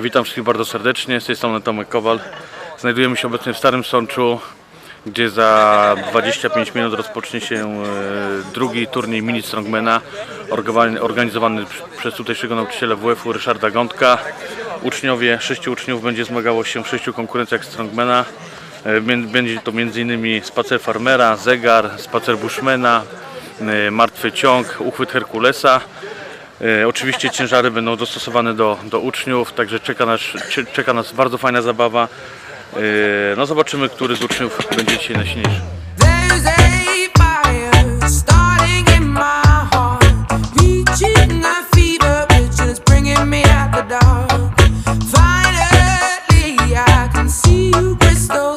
Witam wszystkich bardzo serdecznie, z tej strony Tomek Kowal. Znajdujemy się obecnie w Starym Sączu, gdzie za 25 minut rozpocznie się e, drugi turniej mini strongmana organizowany pr- przez tutejszego nauczyciela WF-u Ryszarda Gądka. Uczniowie, sześciu uczniów będzie zmagało się w sześciu konkurencjach strongmana. E, Będzie to m.in. spacer farmera, zegar, spacer bushmana, e, martwy ciąg, uchwyt Herkulesa. E, Oczywiście ciężary będą dostosowane do, do uczniów, także czeka nas, czeka nas bardzo fajna zabawa. E, No zobaczymy, który z uczniów będzie dzisiaj najsilniejszy. Finally, I can see you crystal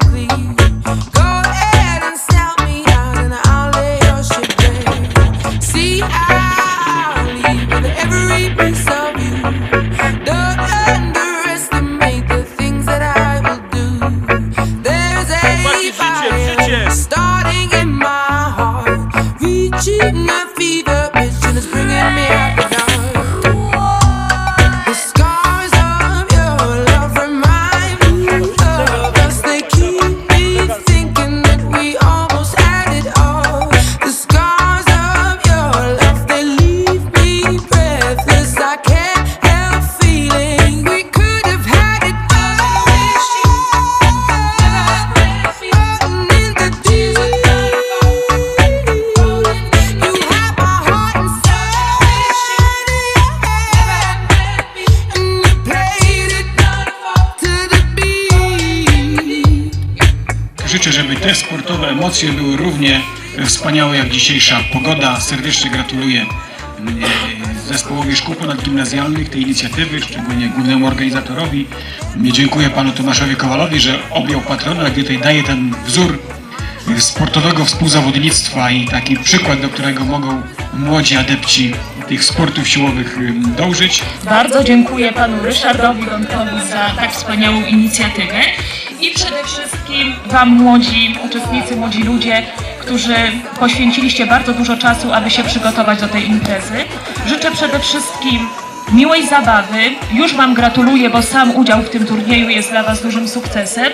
emocje były równie wspaniałe jak dzisiejsza pogoda. Serdecznie gratuluję zespołowi szkół ponadgimnazjalnych tej inicjatywy, szczególnie głównemu organizatorowi. Dziękuję panu Tomaszowi Kowalowi, że objął patronat i tutaj daje ten wzór sportowego współzawodnictwa i taki przykład, do którego mogą młodzi adepci tych sportów siłowych dążyć. Bardzo dziękuję panu Ryszardowi Gątkowi za tak wspaniałą inicjatywę i przede wszystkim wam młodzi uczestnicy, młodzi ludzie, którzy poświęciliście bardzo dużo czasu, aby się przygotować do tej imprezy. Życzę przede wszystkim miłej zabawy. Już wam gratuluję, bo sam udział w tym turnieju jest dla was dużym sukcesem.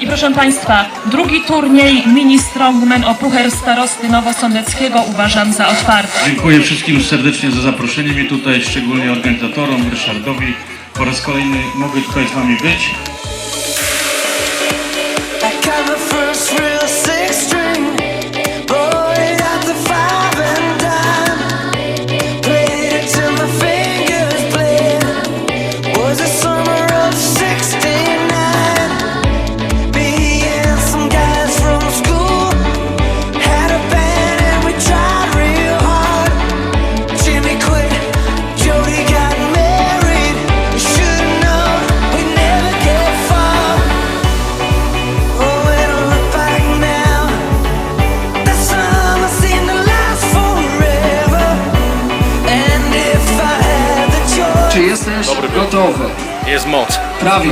I proszę Państwa, drugi turniej Mini Strongman o Pucher Starosty Nowosądeckiego uważam za otwarty. Dziękuję wszystkim serdecznie za zaproszenie mnie tutaj, szczególnie organizatorom, Ryszardowi. Po raz kolejny mogę tutaj z Wami być. Jest moc. Prawie.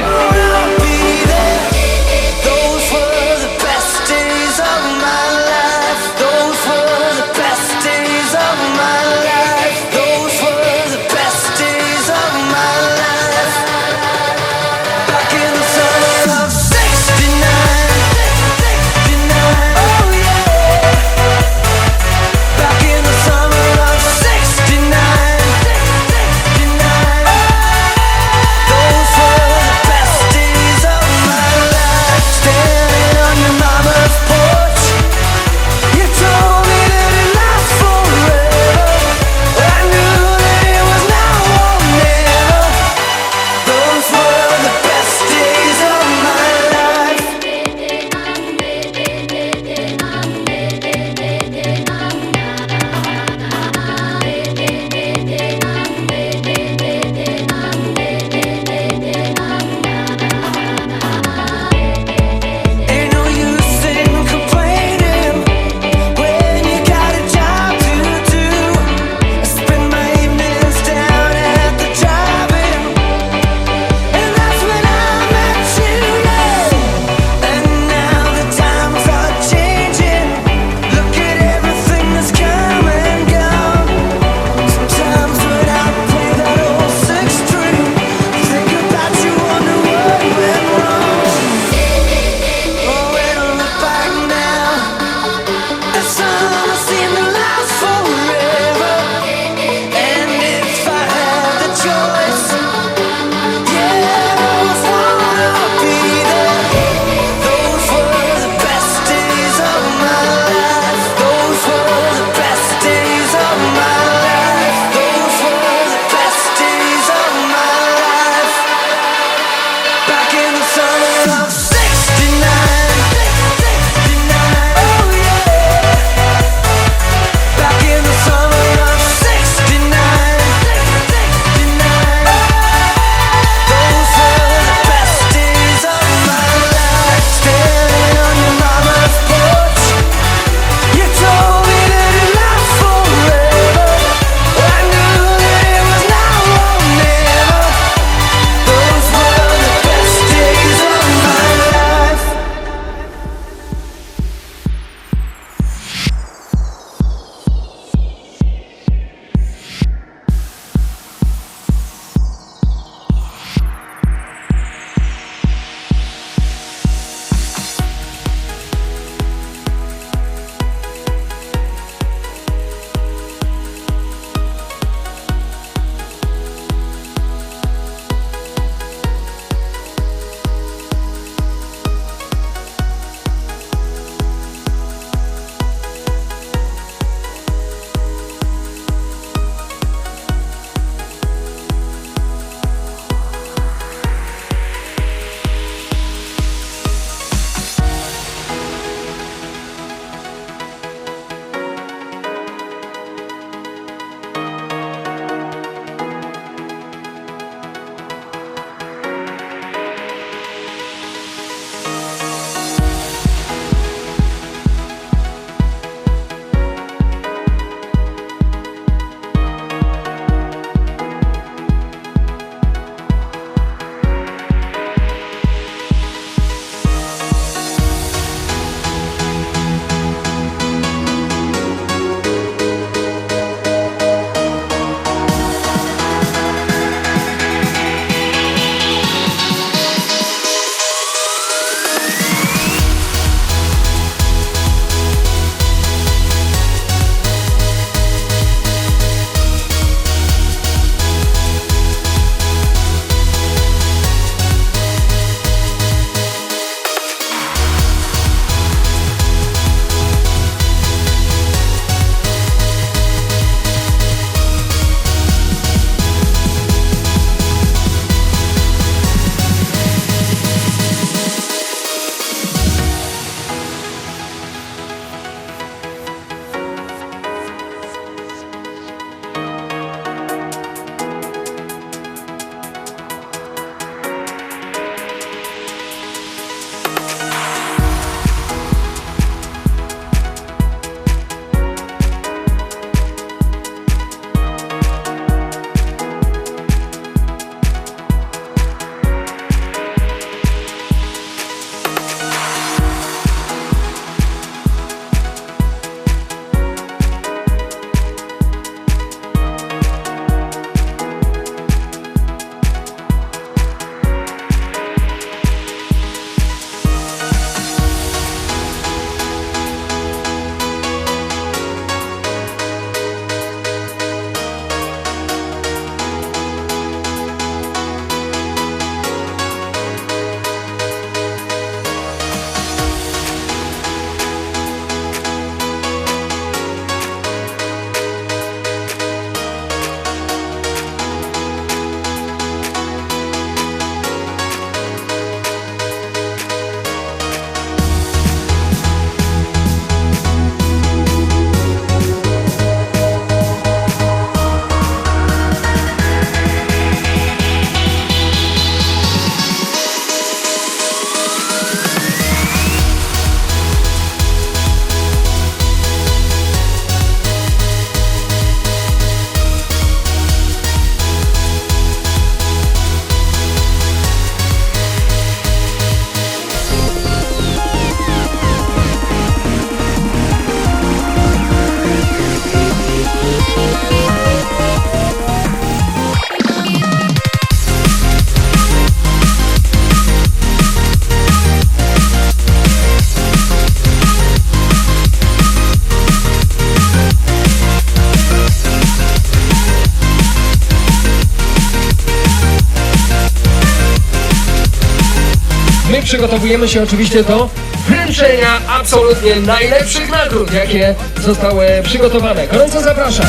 Przygotowujemy się oczywiście do wręczenia absolutnie najlepszych nagród, jakie zostały przygotowane. Gorąco zapraszam.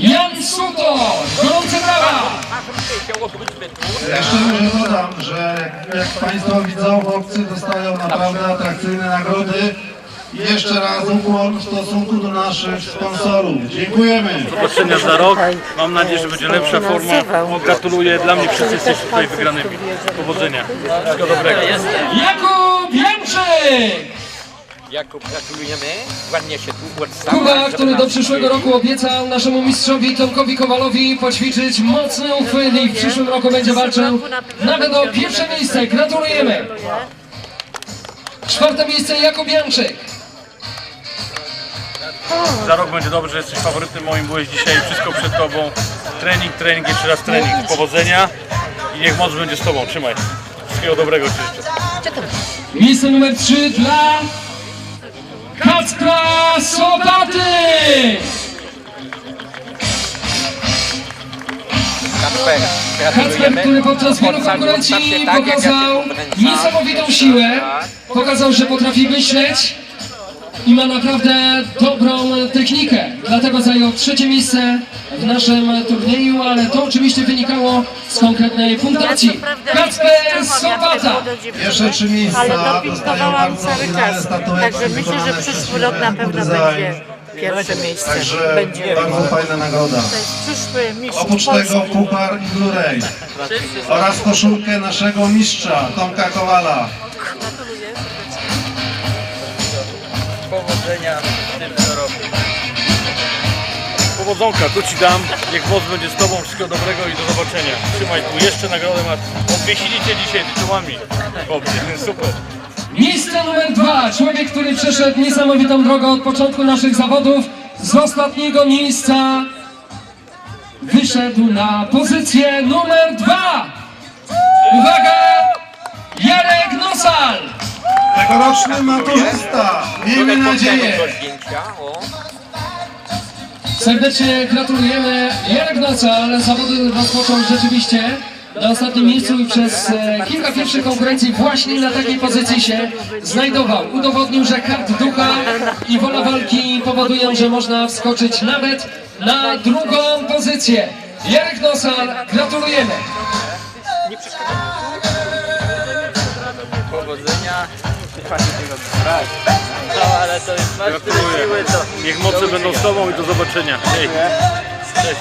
Jan Suto, gorące brawa! Jeszcze może dodam, że jak Państwo widzą, chłopcy dostają naprawdę atrakcyjne nagrody. I jeszcze raz ukłon w stosunku do naszych sponsorów. Dziękujemy. Zobaczenia za rok. Mam nadzieję, że będzie lepsza forma. Gratuluję. Dla mnie wszyscy jesteście tutaj wygranymi. Powodzenia. Wszystkiego dobrego. Jakub Janczyk! Jakub, gratulujemy. Ładnie się tu uodstała. Kuba, który do przyszłego roku obiecał naszemu mistrzowi Tomkowi Kowalowi poćwiczyć mocny uchwyt i w przyszłym roku będzie walczył nawet o pierwsze miejsce. Gratulujemy! Czwarte miejsce Jakub Janczyk. Za rok będzie dobrze, jesteś faworytem moim, byłeś dzisiaj, wszystko przed tobą. Trening, trening, jeszcze raz trening. Powodzenia i niech moc będzie z tobą. Trzymaj. Wszystkiego dobrego ci życzę. Miejsce numer 3 dla Kacpra Sobaty! Kacper, który podczas wielu konkurencji tak, pokazał niesamowitą siłę, pokazał, że potrafi myśleć i ma naprawdę dobrą technikę. Dlatego zajął trzecie miejsce w naszym turnieju, ale to oczywiście wynikało z konkretnej punktacji. Kacper Sobata! Pierwsze trzy miejsca ale dopingowałam cały czas. Także myślę, że przyszły przez rok na pewno Design. będzie pierwsze miejsce. Także Będzie. bardzo fajna nagroda. To jest przyszły mistrz Oprócz Polski. tego puchar i Blu-ray oraz koszulkę naszego mistrza Tomka Kowala. Powodzonka, tu ci dam. Niech moc będzie z tobą. Wszystkiego dobrego i do zobaczenia. Trzymaj tu jeszcze nagrodę masz. Obwiesili cię dzisiaj tytułami. Dobrze, super. Miejsce numer dwa. Człowiek, który przeszedł niesamowitą drogę od początku naszych zawodów. Z ostatniego miejsca wyszedł na pozycję numer dwa. Uwaga! Jarek Nosal! Tegoroczny maturzysta. Miejmy nadzieję. Serdecznie gratulujemy. Jarek Nosal zawody rozpoczął rzeczywiście na ostatnim miejscu i przez e, kilka pierwszych konkurencji właśnie na takiej pozycji się znajdował. Udowodnił, że kart ducha i wola walki powodują, że można wskoczyć nawet na drugą pozycję. Jarek Nosal, gratulujemy. Powodzenia. Ale to jest masz tyle siły, to... Niech moce będą z tobą i do zobaczenia. Hej. Cześć.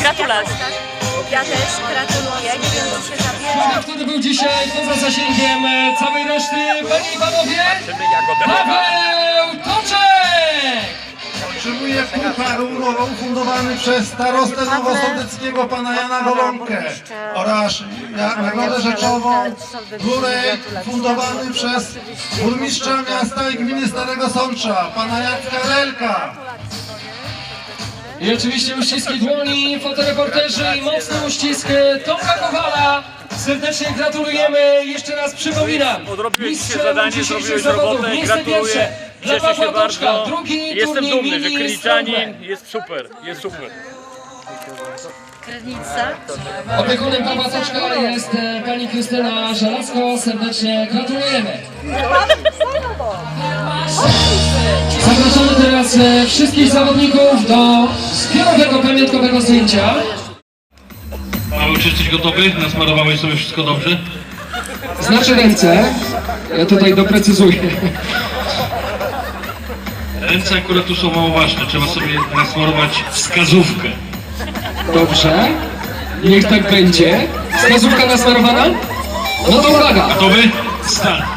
Gratulacje. Ja też gratuluję. Nie wiem, czy się zabierze. Który był dzisiaj poza zasięgiem e, całej reszty, panie i panowie, Paweł Toczek! Otrzymuje puchar Uno ufundowany przez starostę nowosądeckiego pana Jana Golonkę oraz nagrodę rzeczową Górek fundowany przez burmistrza miasta i gminy Starego Sącza pana Jacka Lelka. I oczywiście uściski dłoni, fotoreporterzy i mocny uścisk Tomka Kowala. Serdecznie gratulujemy. Jeszcze raz przypominam. Odrobiłeś mistrzem zadanie, dzisiejszych zrobiłeś zawodów. robotę, Miejsce gratuluję. pierwsze Cieszę się bardzo. Jestem dumny, że Kryliczanin jest super, jest super. Krynica. Opiekunem Pawła Toczka jest e, pani Krystyna Żelazko. Serdecznie gratulujemy. Zapraszamy teraz e, wszystkich zawodników do zbiorowego pamiątkowego zdjęcia. Paweł, czy jesteś gotowy? Nasmarowałeś sobie wszystko dobrze? Znaczy ręce. Ja tutaj doprecyzuję. Ręce akurat tu są mało ważne. Trzeba sobie nasmarować wskazówkę. Dobrze. Niech tak będzie. Wskazówka nasmarowana? No to uwaga. Gotowy? Start!